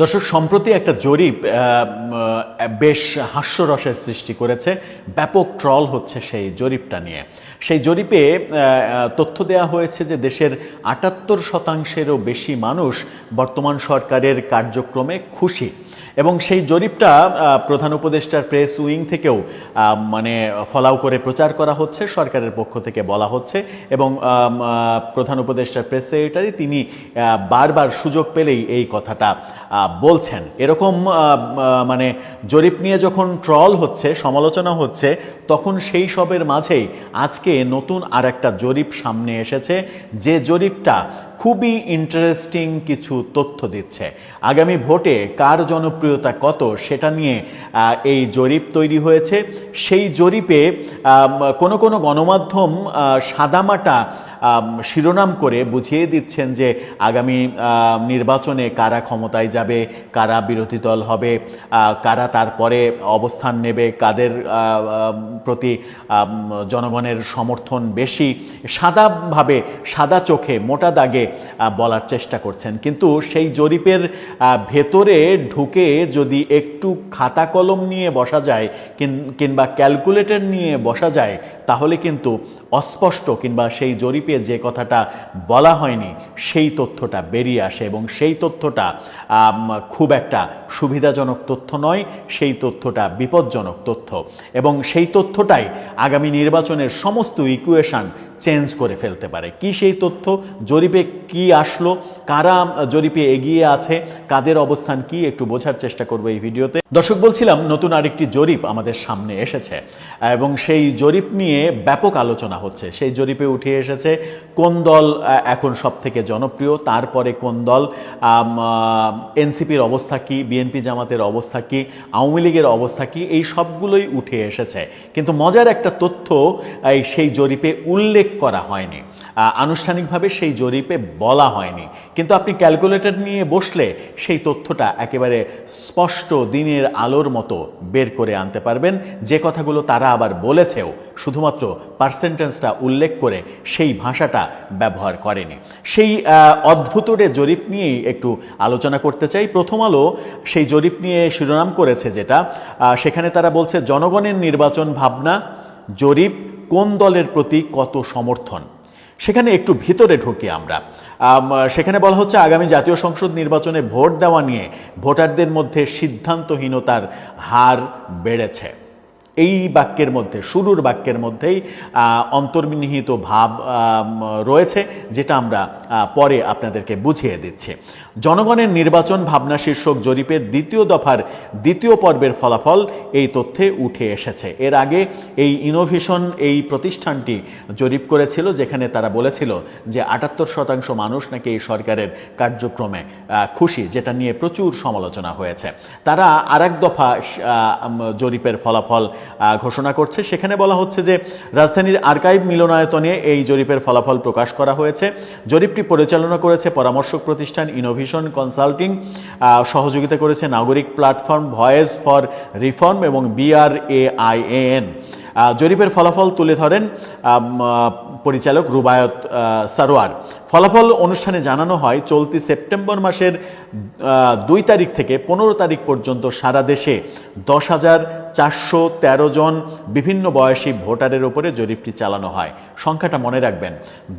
দর্শক, সম্প্রতি একটা জরিপ বেশ হাস্যরসের সৃষ্টি করেছে। ব্যাপক ট্রল হচ্ছে সেই জরিপটা নিয়ে। সেই জরিপে তথ্য দেয়া হয়েছে যে দেশের আটাত্তর শতাংশেরও বেশি মানুষ বর্তমান সরকারের কার্যক্রমে খুশি। এবং সেই জরিপটা প্রধান উপদেষ্টার প্রেস উইং থেকেও মানে ফলাও করে প্রচার করা হচ্ছে, সরকারের পক্ষ থেকে বলা হচ্ছে এবং প্রধান উপদেষ্টার প্রেস সেক্রেটারি তিনি বারবার সুযোগ পেলেই এই কথাটা বলছেন। এরকম মানে জরিপ নিয়ে যখন ট্রল হচ্ছে, সমালোচনা হচ্ছে, তখন সেই সবের মাঝেই আজকে নতুন আর একটা জরিপ সামনে এসেছে। যে জরিপটা খুবই ইন্টারেস্টিং কিছু তথ্য দিচ্ছে। আগামী ভোটে কার জনপ্রিয়তা কত সেটা নিয়ে এই জরিপ তৈরি হয়েছে। সেই জরিপে কোনো কোনো গণমাধ্যম সাদামাটা শিরোনাম করে বুঝিয়ে দিচ্ছেন যে আগামী নির্বাচনে কারা ক্ষমতায় যাবে, কারা বিরোধী দল হবে কারা তারপরে অবস্থান নেবে, কাদের প্রতি জনগণের সমর্থন বেশি সাদাভাবে সাদা চোখে, মোটা দাগে বলার চেষ্টা করছেন। কিন্তু সেই জরিপের ভেতরে ঢুকে যদি একটু খাতা কলম নিয়ে বসা যায় কিংবা ক্যালকুলেটর নিয়ে বসা যায়, তাহলে কিন্তু অস্পষ্ট কিংবা সেই জরিপে যে কথাটা বলা হয়নি, সেই তথ্যটা বেরিয়ে আসে এবং সেই তথ্যটা খুব একটা সুবিধাজনক তথ্য নয়, সেই তথ্যটা বিপজ্জনক তথ্য এবং সেই তথ্যটাই আগামী নির্বাচনের সমস্ত ইকুয়েশন চেঞ্জ করে ফেলতে পারে। কি সেই তথ্য? জরিপে কি আসলো? কারা জরিপে এগিয়ে আছে? কাদের অবস্থান কি? একটু বোঝার চেষ্টা করব এই ভিডিওতে। দর্শক, বলছিলাম নতুন আরেকটি জরিপ আমাদের সামনে এসেছে। এবং সেই জরিপ নিয়ে ব্যাপক আলোচনা হচ্ছে। সেই জরিপে উঠে এসেছে কোন দল এখন সব থেকে জনপ্রিয়, তারপরে কোন দল এনসিপির অবস্থা কী, বিএনপি জামাতের অবস্থা কী, আওয়ামী লীগের অবস্থা কি, এই সবগুলোই উঠে এসেছে। কিন্তু মজার একটা তথ্য, এই সেই জরিপে উল্লেখ করা হয়নি। আনুষ্ঠানিকভাবে সেই জরিপে বলা হয়নি। কিন্তু আপনি ক্যালকুলেটর নিয়ে বসলে সেই তথ্যটা একেবারে স্পষ্ট দিনের আলোর মতো বের করে আনতে পারবেন। যে কথাগুলো তারা আবার বলেছেও, শুধুমাত্র পার্সেন্টেন্সটা উল্লেখ করে সেই ভাষাটা ব্যবহার করেনি। সেই অদ্ভুতরে জরিপ নিয়েই একটু আলোচনা করতে চাই। প্রথম আলো সেই জরিপ নিয়ে শিরোনাম করেছে যেটা সেখানে তারা বলছে, জনগণের নির্বাচন ভাবনা, জরিপ কোন দলের প্রতি কত সমর্থন? সেখানে একটু ভিতরে ঢুকি আমরা। সেখানে বলা হচ্ছে আগামী জাতীয় সংসদ নির্বাচনে ভোট দেওয়া নিয়ে ভোটারদের মধ্যে সিদ্ধান্তহীনতার হার বেড়েছে। এই বাক্যের মধ্যে, শুরুর বাক্যের মধ্যেই অন্তর্নিহিত ভাব রয়েছে, যেটা আমরা পরে আপনাদেরকে বুঝিয়ে দিচ্ছে। জনগণের নির্বাচন ভাবনা শীর্ষক জরিপের দ্বিতীয় দফার দ্বিতীয় পর্বের ফলাফল এই তথ্যে উঠে এসেছে। এর আগে এই ইনোভেশন, এই প্রতিষ্ঠানটি জরিপ করেছিল, যেখানে তারা বলেছিল যে আটাত্তর শতাংশ মানুষ নাকি এই সরকারের কার্যক্রমে খুশি, যেটা নিয়ে প্রচুর সমালোচনা হয়েছে। তারা আর এক দফা জরিপের ফলাফল ঘোষণা করছে। সেখানে বলা হচ্ছে যে রাজধানীর আর্কাইভ মিলনায়তনে এই জরিপের ফলাফল প্রকাশ করা হয়েছে। জরিপটি পরিচালনা করেছে পরামর্শক প্রতিষ্ঠান ইনোভেশন কনসাল্টিং সহযোগিতা করেছে নাগরিক প্ল্যাটফর্ম ভয়েস ফর রিফর্ম এবং বিআরএআইএন জরিপের ফলাফল তুলে ধরেন পরিচালক রুবায়ত সারোয়ার। ফলাফল অনুষ্ঠানে জানানো হয়, চলতি সেপ্টেম্বর মাসের দুই তারিখ থেকে পনেরো তারিখ পর্যন্ত সারা দেশে দশ হাজার চারশো তেরো জন বিভিন্ন বয়সী ভোটারের ওপরে জরিপটি চালানো হয়। সংখ্যাটা মনে রাখবেন,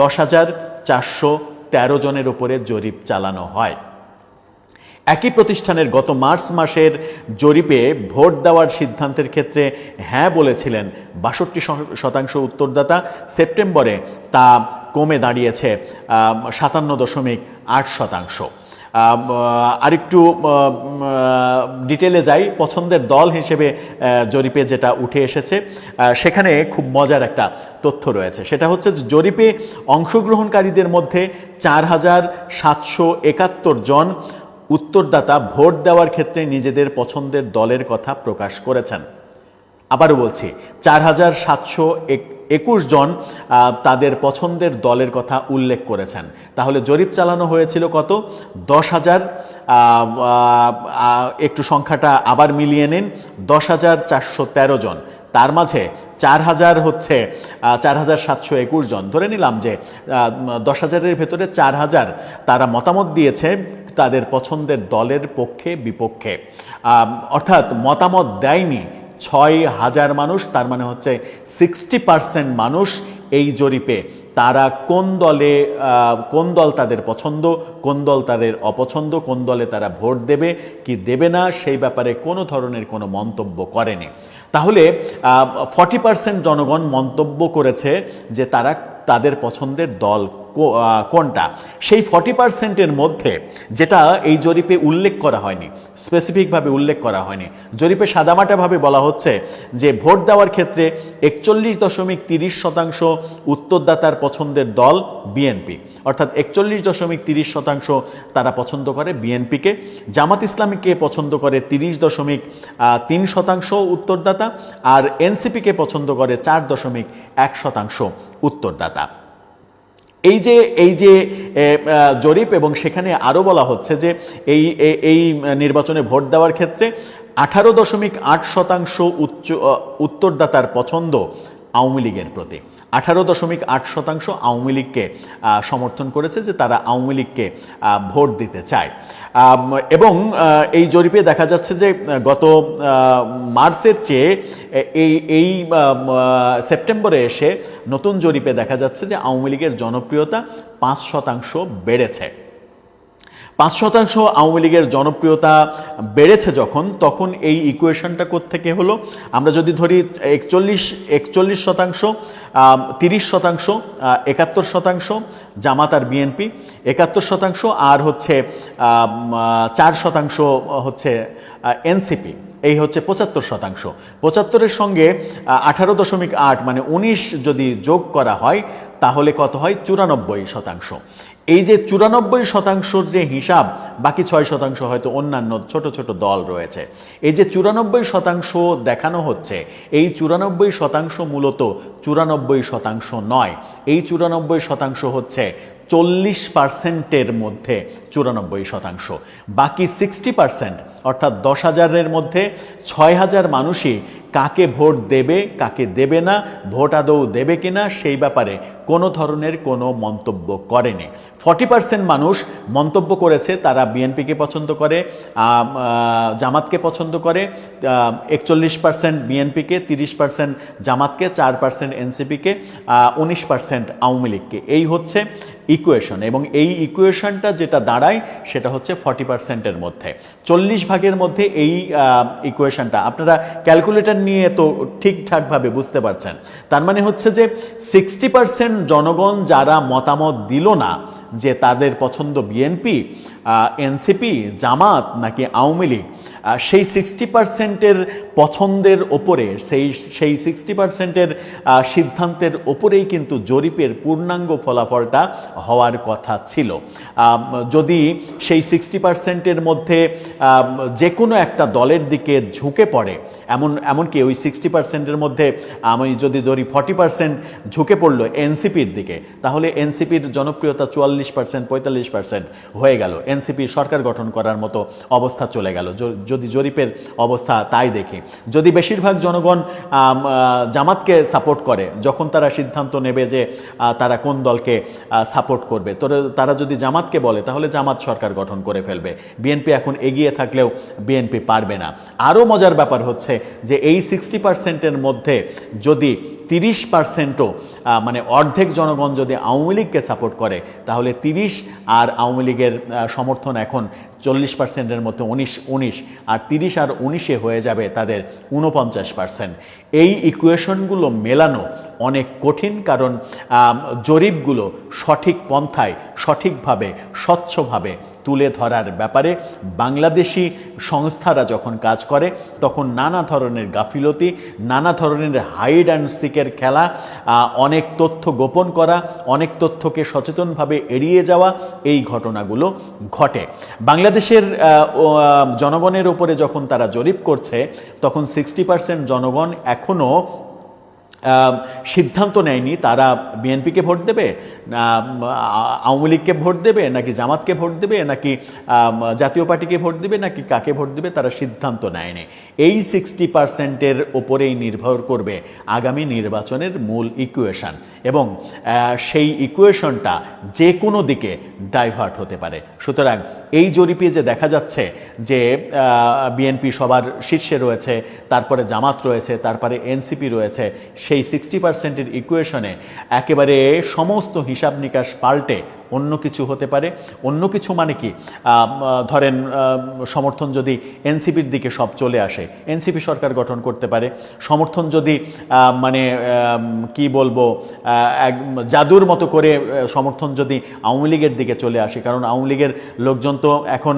দশ হাজার চারশো তেরো জনের উপরে জরিপ চালানো হয়। একই প্রতিষ্ঠানের গত মার্চ মাসের জরিপে ভোট দেওয়ার সিদ্ধান্তের ক্ষেত্রে হ্যাঁ বলেছিলেন বাষট্টি শতাংশ উত্তরদাতা। সেপ্টেম্বরে তা কমে দাঁড়িয়েছে সাতান্ন দশমিক আট শতাংশ। আরেকটু ডিটেলে যাই। পছন্দের দল হিসেবে জরিপে যেটা উঠে এসেছে সেখানে খুব মজার একটা তথ্য রয়েছে। সেটা হচ্ছে জরিপে অংশগ্রহণকারীদের মধ্যে চার হাজার সাতশো একাত্তর জন উত্তরদাতা ভোট দেওয়ার ক্ষেত্রে নিজেদের পছন্দের দলের কথা প্রকাশ করেছেন। আবারও বলছি, চার হাজার সাতশো একুশ জন তাদের পছন্দের দলের কথা উল্লেখ করেছেন। তাহলে জরিপ চালানো হয়েছিল কত? দশ হাজার একটু সংখ্যাটা আবার মিলিয়ে নিন। দশ হাজার চারশো তেরো জন। তার মাঝে চার হাজার হচ্ছে চার হাজার সাতশো একুশ জন। ধরে নিলাম যে দশ হাজারের ভেতরে চার হাজার তারা মতামত দিয়েছে তাদের পছন্দের দলের পক্ষে, বিপক্ষে। অর্থাৎ মতামত দেয়নি ছয় হাজার মানুষ, তার মানে হচ্ছে সিক্সটি পার্সেন্ট মানুষ এই জরিপে। তারা কোন দলে কোন দল তাদের পছন্দ, কোন দল তাদের অপছন্দ, কোন দলে তারা ভোট দেবে, কি দেবে না, সেই ব্যাপারে কোনো ধরনের কোনো মন্তব্য করেনি। তাহলে ফর্টি পার্সেন্ট জনগণ মন্তব্য করেছে যে তারা তাদের পছন্দের দল কোনটা সেই ফর্টি পার্সেন্টের মধ্যে যেটা এই জরিপে উল্লেখ করা হয়নি স্পেসিফিকভাবে উল্লেখ করা হয়নি। জরিপে সাদামাটাভাবে বলা হচ্ছে যে ভোট দেওয়ার ক্ষেত্রে একচল্লিশ দশমিক তিরিশ শতাংশ উত্তরদাতার পছন্দের দল বিএনপি অর্থাৎ একচল্লিশ দশমিক তিরিশ শতাংশ তারা পছন্দ করে বিএনপিকে জামাত ইসলামীকে পছন্দ করে তিরিশ দশমিক তিন শতাংশ উত্তরদাতা আর এনসিপিকে পছন্দ করে চার দশমিক এক শতাংশ উত্তরদাতা। এই যে এই যে জরিপ এবং সেখানে আরও বলা হচ্ছে যে এই এই নির্বাচনে ভোট দেওয়ার ক্ষেত্রে আঠারো দশমিক আট শতাংশ উচ্চ উত্তরদাতার পছন্দ আওয়ামী লীগের প্রতি। আঠারো দশমিক আট শতাংশ আওয়ামী লীগকে সমর্থন করেছে যে তারা আওয়ামী লীগকে ভোট দিতে চায়। এবং এই জরিপে দেখা যাচ্ছে যে, গত মার্চের চেয়ে এই এই সেপ্টেম্বরে এসে নতুন জরিপে দেখা যাচ্ছে যে আওয়ামী লীগের জনপ্রিয়তা পাঁচ শতাংশ বেড়েছে। পাঁচ শতাংশ আওয়ামী লীগের জনপ্রিয়তা বেড়েছে যখন, তখন এই ইকুয়েশনটা থেকে হলো? আমরা যদি ধরি একচল্লিশ একচল্লিশ শতাংশ তিরিশ শতাংশ একাত্তর শতাংশ জামাত আর বিএনপি একাত্তর শতাংশ আর হচ্ছে চার শতাংশ হচ্ছে এনসিপি এই হচ্ছে পঁচাত্তর শতাংশ। পঁচাত্তরের সঙ্গে আঠারো দশমিক আট মানে উনিশ যদি যোগ করা হয়, তাহলে কত হয়? চুরানব্বই শতাংশ। এই যে চুরানব্বই শতাংশর যে হিসাব বাকি ছয় শতাংশ হয়তো অন্যান্য ছোট ছোট দল রয়েছে। এই যে চুরানব্বই শতাংশ দেখানো হচ্ছে, এই চুরানব্বই শতাংশ মূলত চুরানব্বই শতাংশ নয়। এই চুরানব্বই শতাংশ হচ্ছে চল্লিশ পার্সেন্টের মধ্যে চুরানব্বই শতাংশ। বাকি সিক্সটি পার্সেন্ট, অর্থাৎ দশ হাজারের মধ্যে ছয় হাজার মানুষই কাকে ভোট দেবে, কাকে দেবে না, ভোট আদৌ দেবে কিনা, সেই ব্যাপারে কোনো ধরনের কোনো মন্তব্য করেনি। ফর্টি পার্সেন্ট মানুষ মন্তব্য করেছে, তারা বিএনপিকে পছন্দ করে জামাতকে পছন্দ করে একচল্লিশ পার্সেন্ট বিএনপিকে, তিরিশ পার্সেন্ট জামাতকে, চার পার্সেন্ট এনসিপিকে উনিশ পার্সেন্ট আওয়ামী লীগকে। এই হচ্ছে ইকুয়েশন এবং এই ইকুয়েশনটা যেটা দাঁড়ায়, সেটা হচ্ছে ফর্টি পার্সেন্টের মধ্যে। চল্লিশ ভাগের মধ্যে এই ইকুয়েশনটা আপনারা ক্যালকুলেটর নিয়ে তো ঠিকঠাকভাবে বুঝতে পারছেন। তার মানে হচ্ছে যে সিক্সটি পার্সেন্ট জনগণ যারা মতামত দিল না যে তাদের পছন্দ বিএনপি এনসিপি, জামাত নাকি আওয়ামী লীগ সেই সিক্সটি পার্সেন্টের পছন্দের ওপরে, সেই সেই সিক্সটি পার্সেন্টের সিদ্ধান্তের ওপরেই কিন্তু জরিপের পূর্ণাঙ্গ ফলাফলটা হওয়ার কথা ছিল। যদি সেই সিক্সটি পার্সেন্টের মধ্যে যে কোনো একটা দলের দিকে ঝুঁকে পড়ে এমন, এমনকি ওই সিক্সটি পার্সেন্টের মধ্যে আমি যদি ধরি ফর্টি পার্সেন্ট ঝুঁকে পড়ল এনসিপির দিকে, তাহলে এনসিপির জনপ্রিয়তা চুয়াল্লিশ পার্সেন্ট পঁয়তাল্লিশ পার্সেন্ট হয়ে গেল। এনসিপি সরকার গঠন করার মতো অবস্থা চলে গেল। যদি জরিপের অবস্থা তাই দেখি। যদি বেশিরভাগ জনগণ জামাতকে সাপোর্ট করে, যখন তারা সিদ্ধান্ত নেবে যে তারা কোন দলকে সাপোর্ট করবে, তো তারা যদি জামাতকে বলে, তাহলে জামাত সরকার গঠন করে ফেলবে। বিএনপি এখন এগিয়ে থাকলেও বিএনপি পারবে না। আরও মজার ব্যাপার হচ্ছে যে এই সিক্সটি পার্সেন্টের মধ্যে যদি তিরিশ পার্সেন্টও মানে অর্ধেক জনগণ যদি আওয়ামী লীগকে সাপোর্ট করে, তাহলে তিরিশ আর আওয়ামী লীগের সমর্থন এখন চল্লিশ পার্সেন্টের মধ্যে উনিশ উনিশ আর তিরিশ আর উনিশে হয়ে যাবে তাদের উনপঞ্চাশ পার্সেন্ট এই ইকুয়েশনগুলো মেলানো অনেক কঠিন কারণ জরিপগুলো সঠিক পন্থায় সঠিকভাবে, স্বচ্ছভাবে তুলে ধরার ব্যাপারে বাংলাদেশি সংস্থারা যখন কাজ করে, তখন নানা ধরনের গাফিলতি, নানা ধরনের হাইড অ্যান্ড সিকের খেলা অনেক তথ্য গোপন করা, অনেক তথ্যকে সচেতনভাবে এড়িয়ে যাওয়া এই ঘটনাগুলো ঘটে। বাংলাদেশের জনগণের উপরে যখন তারা জরিপ করছে, তখন সিক্সটি পার্সেন্ট জনগণ এখনও সিদ্ধান্ত নেয়নি। তারা বিএনপিকে ভোট দেবে আওয়ামী লীগকে ভোট দেবে, নাকি জামাতকে ভোট দেবে, নাকি জাতীয় পার্টিকে ভোট দেবে, নাকি কাকে ভোট দেবে, তারা সিদ্ধান্ত নেয়নি। এই সিক্সটি পার্সেন্টের ওপরেই নির্ভর করবে আগামী নির্বাচনের মূল ইকুয়েশন এবং সেই ইকুয়েশনটা যে কোনো দিকে ডাইভার্ট হতে পারে। সুতরাং এই জরিপে যে দেখা যাচ্ছে যে বিএনপি সবার শীর্ষে রয়েছে, তারপরে জামাত রয়েছে, তারপরে এনসিপি রয়েছে সেই সিক্সটি পার্সেন্টের ইকুয়েশনে একেবারে সমস্ত হিসাব নিকাশ পাল্টে অন্য কিছু হতে পারে। অন্য কিছু মানে কি? ধরেন সমর্থন যদি এনসিপির দিকে সব চলে আসে, এনসিপি সরকার গঠন করতে পারে। সমর্থন যদি মানে কি বলব এক জাদুর মতো করে সমর্থন যদি আওয়ামী লীগের দিকে চলে আসে, কারণ আওয়ামী লীগের লোকজন তো এখন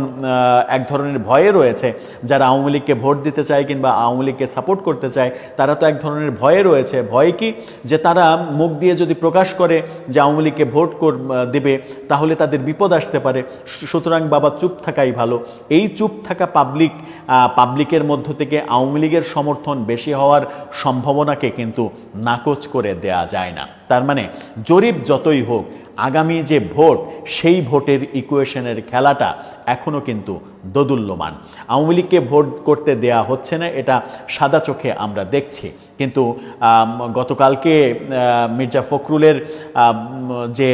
এক ধরনের ভয়ে রয়েছে। যারা আওয়ামী লীগকে ভোট দিতে চায় কিংবা আওয়ামী লীগকে সাপোর্ট করতে চায়, তারা তো এক ধরনের ভয়ে রয়েছে। ভয় কি? যে তারা মুখ দিয়ে যদি প্রকাশ করে যে আওয়ামী লীগকে ভোট দেবে তাহলে তাদের বিপদ আসতে পারে। সুতরাং বাবা চুপ থাকাই ভালো। এই চুপ থাকা পাবলিক পাবলিকের মধ্য থেকে আওয়ামী লীগের সমর্থন বেশি হওয়ার সম্ভাবনাকে কিন্তু নাকচ করে দেয়া যায় না। তার মানে জরিপ যতই হোক, আগামী যে ভোট, সেই ভোটের ইকুয়েশনের খেলাটা এখনও কিন্তু দোদুল্যমান। আওয়ামী লীগকে ভোট করতে দেয়া হচ্ছে না, এটা সাদা চোখে আমরা দেখছি। কিন্তু গতকালকে মির্জা ফখরুলের যে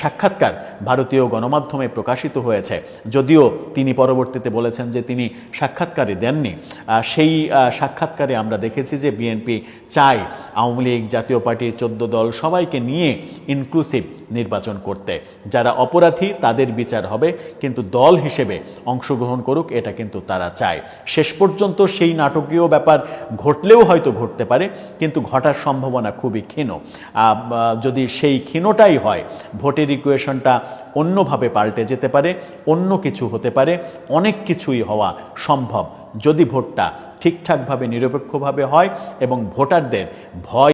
সাক্ষাৎকার ভারতীয় গণমাধ্যমে প্রকাশিত হয়েছে, যদিও তিনি পরবর্তীতে বলেছেন যে তিনি সাক্ষাৎকারে দেননি সেই সাক্ষাৎকারে আমরা দেখেছি যে বিএনপি চায় আওয়ামী লীগ, জাতীয় পার্টির চোদ্দ দল সবাইকে নিয়ে ইনক্লুসিভ নির্বাচন করতে। যারা অপরাধী, তাদের বিচার হবে, কিন্তু দল হিসেবে অংশগ্রহণ করুক, এটা কিন্তু তারা চায়। শেষ পর্যন্ত সেই নাটকীয় ব্যাপার ঘটলেও হয়তো ঘটতে পারে। কিন্তু ঘটার সম্ভাবনা খুবই ক্ষীণ। যদি সেই ক্ষীণটাই হয়, ভোটের ইকুয়েশনটা অন্যভাবে পাল্টে যেতে পারে, অন্য কিছু হতে পারে, অনেক কিছুই হওয়া সম্ভব যদি ভোটটা ঠিকঠাকভাবে, নিরপেক্ষভাবে হয় এবং ভোটারদের ভয়